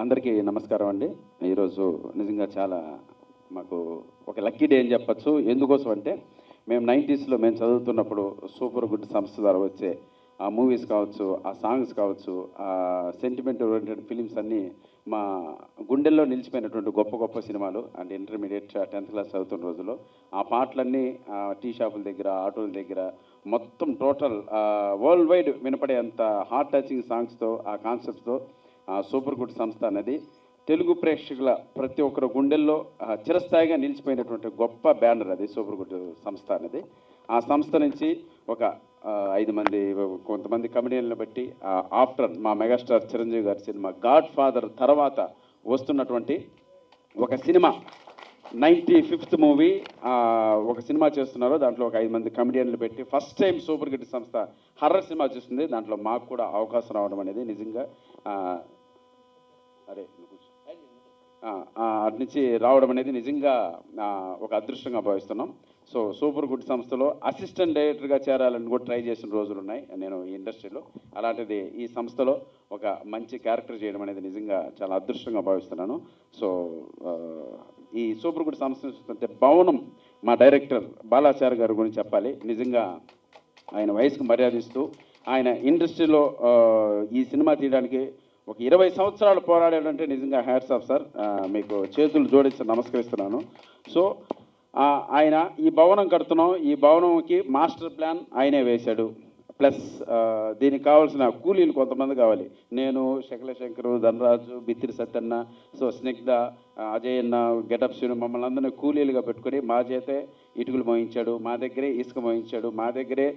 అందరికీ నమస్కారం అండి. ఈరోజు నిజంగా చాలా మాకు ఒక లక్కీ డే అని చెప్పచ్చు. ఎందుకోసం అంటే మేము నైంటీస్లో మేము చదువుతున్నప్పుడు సూపర్ గుడ్ సంస్థ ద్వారా వచ్చే ఆ మూవీస్ కావచ్చు ఆ సాంగ్స్ కావచ్చు ఆ సెంటిమెంట్ ఓరియంటెడ్ ఫిలిమ్స్ అన్నీ మా గుండెల్లో నిలిచిపోయినటువంటి గొప్ప గొప్ప సినిమాలు అంటే ఇంటర్మీడియట్ టెన్త్ క్లాస్ చదువుతున్న రోజుల్లో ఆ పాటలన్నీ ఆ, టీ షాపుల దగ్గర ఆటోల దగ్గర మొత్తం టోటల్ వరల్డ్ వైడ్ వినపడే అంత హార్ట్ టచింగ్ సాంగ్స్తో ఆ కాన్సెప్ట్తో సూపర్ గుడ్ సంస్థ అనేది తెలుగు ప్రేక్షకుల ప్రతి ఒక్కరు గుండెల్లో చిరస్థాయిగా నిలిచిపోయినటువంటి గొప్ప బ్యానర్ అది సూపర్ గుడ్ సంస్థ అనేది. ఆ సంస్థ నుంచి ఒక ఐదు మంది కొంతమంది కమెడియన్లను బట్టి ఆఫ్టర్ మా మెగాస్టార్ చిరంజీవి గారి సినిమా గాడ్ ఫాదర్ తర్వాత వస్తున్నటువంటి ఒక సినిమా నైంటీ ఫిఫ్త్ మూవీ ఒక సినిమా చేస్తున్నారు. దాంట్లో ఒక ఐదు మంది కమెడియన్లు పెట్టి ఫస్ట్ టైం సూపర్ గిట్ సంస్థ హర్రర్ సినిమా చేస్తుంది. దాంట్లో మాకు కూడా అవకాశం రావడం అనేది నిజంగా అరే అటు నుంచి రావడం అనేది నిజంగా ఒక అదృష్టంగా భావిస్తున్నాం. సో సూపర్ గుడ్ సంస్థలో అసిస్టెంట్ డైరెక్టర్గా చేరాలని కూడా ట్రై చేసిన రోజులు ఉన్నాయి నేను ఈ ఇండస్ట్రీలో. అలాంటిది ఈ సంస్థలో ఒక మంచి క్యారెక్టర్ చేయడం అనేది నిజంగా చాలా అదృష్టంగా భావిస్తున్నాను. సో ఈ సూపర్ గుడ్ సంస్థ చూస్తుంటే భవనం మా డైరెక్టర్ బాలాచారి గారి గురించి చెప్పాలి. నిజంగా ఆయన వయసుకు మర్యాదిస్తూ ఆయన ఇండస్ట్రీలో ఈ సినిమా తీయడానికి ఒక ఇరవై సంవత్సరాలు పోరాడాడంటే నిజంగా హ్యాట్స్ ఆఫ్ సార్ మీకు చేతులు జోడించి నమస్కరిస్తున్నాను. సో ఆయన ఈ భవనం కడుతున్నాం. ఈ భవనంకి మాస్టర్ ప్లాన్ ఆయనే వేశాడు. ప్లస్ దీనికి కావాల్సిన కూలీలు కొంతమంది కావాలి. నేను శకలశంకరు ధనరాజు బిత్తిరి సత్యన్న సో స్నిగ్ధ అజయన్న గెటప్ శ్రీను మమ్మల్ని అందరినీ కూలీలుగా పెట్టుకొని మా చేతే ఇటుకలు మోయించాడు. మా దగ్గరే ఇసుక మోయించాడు. మా దగ్గరే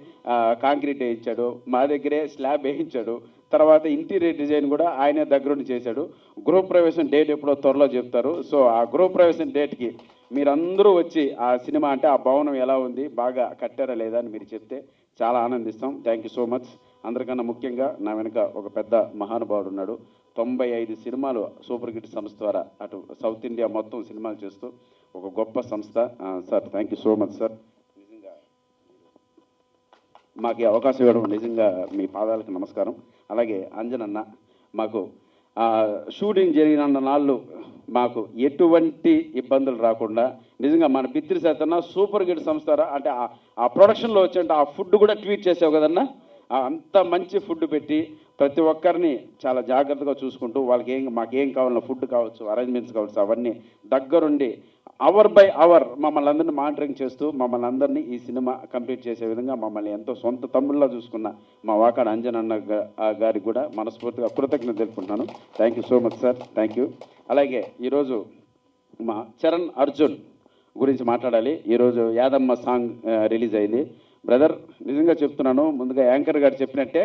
కాంక్రీట్ వేయించాడు. మా దగ్గరే స్లాబ్ వేయించాడు. తర్వాత ఇంటీరియర్ డిజైన్ కూడా ఆయనే దగ్గరుండి చేశాడు. గృహప్రవేశం డేట్ ఎప్పుడో త్వరలో చెప్తారు. సో ఆ గృహప్రవేశం డేట్కి మీరందరూ వచ్చి ఆ సినిమా అంటే ఆ భవనం ఎలా ఉంది బాగా కట్టారా లేదా అని మీరు చెప్తే చాలా ఆనందిస్తాం. Thank you so much. అందరికన్నా ముఖ్యంగా నా వెనుక ఒక పెద్ద మహానుభావుడు ఉన్నాడు. తొంభై ఐదు సినిమాలు సూపర్ హిట్ సంస్థ ద్వారా అటు సౌత్ ఇండియా మొత్తం సినిమాలు చేస్తూ ఒక గొప్ప సంస్థ. Sir thank you so much sir. మాకు అవకాశం ఇవ్వడం నిజంగా మీ పాదాలకు నమస్కారం. అలాగే అంజనన్న మాకు షూటింగ్ జరిగిన నాళ్ళు మాకు ఎటువంటి ఇబ్బందులు రాకుండా నిజంగా మన బిత్తిరి శాతన్న సూపర్ గిడ్ సంస్థ అంటే ఆ- ప్రొడక్షన్లో వచ్చే ఆ ఫుడ్ కూడా ట్వీట్ చేసావు కదన్నా? అంత మంచి ఫుడ్ పెట్టి ప్రతి ఒక్కరిని చాలా జాగ్రత్తగా చూసుకుంటూ వాళ్ళకి ఏం మాకేం కావాలన్నా ఫుడ్ కావచ్చు అరేంజ్మెంట్స్ కావచ్చు అవన్నీ దగ్గరుండి అవర్ బై అవర్ మమ్మల్ని అందరినీ మానిటరింగ్ చేస్తూ మమ్మల్ని అందరినీ ఈ సినిమా కంప్లీట్ చేసే విధంగా మమ్మల్ని ఎంతో సొంత తమ్ముళ్ళ చూసుకున్న మా వాకాడ అంజన్ అన్న గారికి కూడా మనస్ఫూర్తిగా కృతజ్ఞత తెలుపుకుంటున్నాను. Thank you so much sir thank you అలాగే ఈరోజు మా చరణ్ అర్జున్ గురించి మాట్లాడాలి. ఈరోజు యాదమ్మ సాంగ్ రిలీజ్ అయింది. బ్రదర్ నిజంగా చెప్తున్నాను ముందుగా యాంకర్ గారు చెప్పినట్టే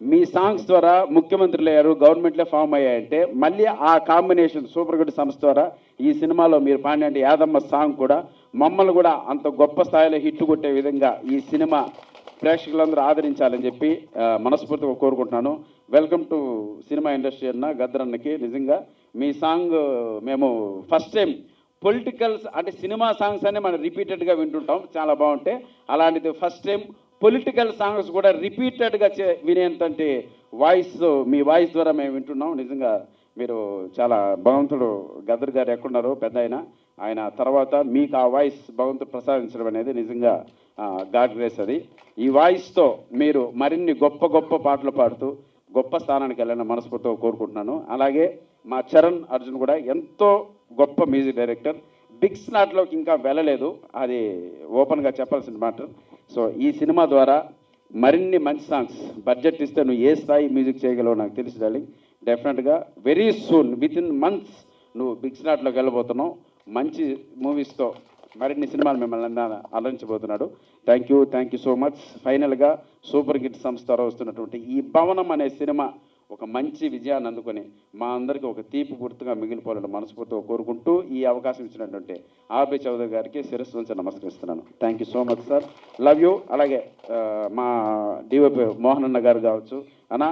మీ సాంగ్స్ ద్వారా ముఖ్యమంత్రులు అయ్యారు గవర్నమెంట్లో ఫామ్ అయ్యాయంటే మళ్ళీ ఆ కాంబినేషన్ సూపర్ గుడ్ సంస్థ ద్వారా ఈ సినిమాలో మీరు పాడిన యాదమ్మ సాంగ్ కూడా మమ్మల్ని కూడా అంత గొప్ప స్థాయిలో హిట్ కొట్టే విధంగా ఈ సినిమా ప్రేక్షకులందరూ ఆదరించాలని చెప్పి మనస్ఫూర్తిగా కోరుకుంటున్నాను. వెల్కమ్ టు సినిమా ఇండస్ట్రీ అన్న గద్రన్నకి నిజంగా మీ సాంగ్ మేము ఫస్ట్ టైం పొలిటికల్స్ అంటే సినిమా సాంగ్స్ అనే మనం రిపీటెడ్గా వింటుంటాం. చాలా బాగుంటాయి అలాంటిది ఫస్ట్ టైం పొలిటికల్ సాంగ్స్ కూడా రిపీటెడ్గా చే వినేంతంటి వాయిస్ మీ వాయిస్ ద్వారా మేము వింటున్నాం. నిజంగా మీరు చాలా భగవంతుడు గద్దరు గారు ఎక్కడున్నారో పెద్ద ఆయన ఆయన తర్వాత మీకు ఆ వాయిస్ భగవంతుడు ప్రసాదించడం అనేది నిజంగా గాడ్ గ్రేస్ అది. ఈ వాయిస్తో మీరు మరిన్ని గొప్ప గొప్ప పాటలు పాడుతూ గొప్ప స్థానానికి వెళ్ళాలని మనస్ఫూర్తిగా కోరుకుంటున్నాను. అలాగే మా చరణ్ అర్జున్ కూడా ఎంతో గొప్ప మ్యూజిక్ డైరెక్టర్. బిగ్ స్లాట్లోకి ఇంకా వెళ్ళలేదు. అది ఓపెన్గా చెప్పాల్సిన మాట సో ఈ సినిమా ద్వారా మరిన్ని మంచి సాంగ్స్ బడ్జెట్ ఇస్తే నువ్వు ఏ స్థాయి మ్యూజిక్ చేయగలవో నాకు తెలుసు డార్లింగ్ డెఫినెట్గా very soon with in months నువ్వు బిగ్ స్నాట్లోకి వెళ్ళబోతున్నావు. మంచి మూవీస్తో మరిన్ని సినిమాలు మిమ్మల్ని అలరించబోతున్నాడు thank you thank you so much ఫైనల్గా సూపర్ హిట్ సంస్థ ద్వారా వస్తున్నటువంటి ఈ భవనం అనే సినిమా ఒక మంచి విజయాన్ని అందుకొని మా అందరికీ ఒక తీపి గుర్తుగా మిగిలిపోవాలని మనస్ఫూర్తిగా కోరుకుంటూ ఈ అవకాశం ఇచ్చినటువంటి ఆర్బి చౌదరి గారికి శిరస్సు నుంచి నమస్కరిస్తున్నాను. Thank you so much sir love you అలాగే మా డివైపీ మోహన్ అన్న గారు కావచ్చు. అన్న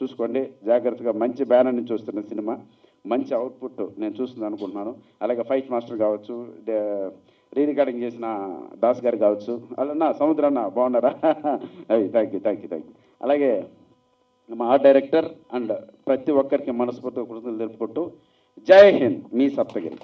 చూసుకోండి. జాగ్రత్తగా మంచి బ్యానర్ నుంచి వస్తున్న సినిమా. మంచి అవుట్పుట్ నేను చూస్తుంది అనుకుంటున్నాను. అలాగే ఫైట్ మాస్టర్ కావచ్చు. రీ రికార్డింగ్ చేసిన దాస్ గారు కావచ్చు. అలా నా అన్న బాగున్నారా? అవి thank you thank you thank you అలాగే మా ఆర్ట్ డైరెక్టర్ అండ్ ప్రతి ఒక్కరికి మనస్ఫూర్తిగా కృతజ్ఞతలు తెలుపుకుంటూ జై హింద్ మీ సప్తగిరి